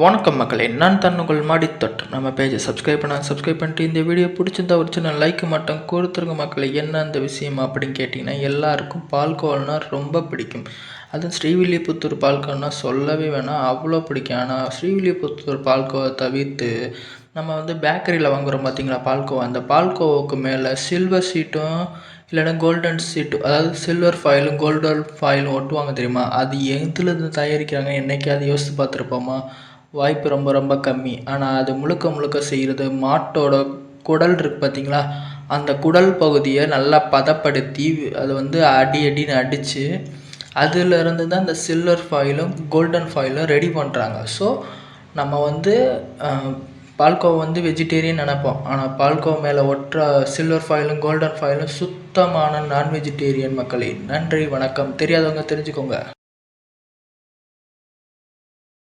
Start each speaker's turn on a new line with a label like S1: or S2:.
S1: வணக்கம் மக்களே நான் தன்னுங்கள் உங்கள் நம்ம பேஜை சப்ஸ்கிரைப் பண்ண சப்ஸ்கிரைப் பண்ணிட்டு இந்த வீடியோ பிடிச்சிருந்தா ஒரு சின்ன லைக் மட்டும் கொடுத்துருங்க மக்களே. என்ன அந்த விஷயம் அப்படின்னு கேட்டிங்கன்னா எல்லாருக்கும் பால்கோவால்னா ரொம்ப பிடிக்கும். அதுவும் ஸ்ரீவில்லிபுத்தூர் பால்கோவானா சொல்லவே வேணாம் அவ்வளோ பிடிக்கும். ஆனால் ஸ்ரீவில்லிபுத்தூர் பால்கோவை தவிர்த்து நம்ம வந்து பேக்கரியில் வாங்குகிறோம் பார்த்தீங்களா பால்கோவா அந்த பால்கோவாவுக்கு மேலே சில்வர் சீட்டும் இல்லைன்னா கோல்டன் சீட்டு அதாவது சில்வர் ஃபாயிலும் கோல்டன் ஃபாயிலும் ஒட்டுவாங்க தெரியுமா? அது எதுலேருந்து தயாரிக்கிறாங்க? என்னைக்காவது யோசித்து பார்த்துருப்போமா? வாய்ப்பு ரொம்ப ரொம்ப கம்மி. ஆனால் அது முழுக்க முழுக்க செய்கிறது மாட்டோட குடல் இருக்கு பார்த்தீங்களா அந்த குடல் பகுதியை நல்லா பதப்படுத்தி அதை வந்து அடி அடின்னு அடித்து அதிலிருந்து தான் இந்த சில்வர் ஃபாயிலும் கோல்டன் ஃபாயிலும் ரெடி பண்ணுறாங்க ஸோ நம்ம வந்து பால்கோவா வந்து வெஜிடேரியன் நினைப்போம். ஆனால் பால்கோவா மேலே ஒட்டுற சில்வர் ஃபாயிலும் கோல்டன் ஃபாயிலும் சுத்தமான நான் வெஜிடேரியன் மக்களே நன்றி வணக்கம். தெரியாதவங்க தெரிஞ்சுக்கோங்க.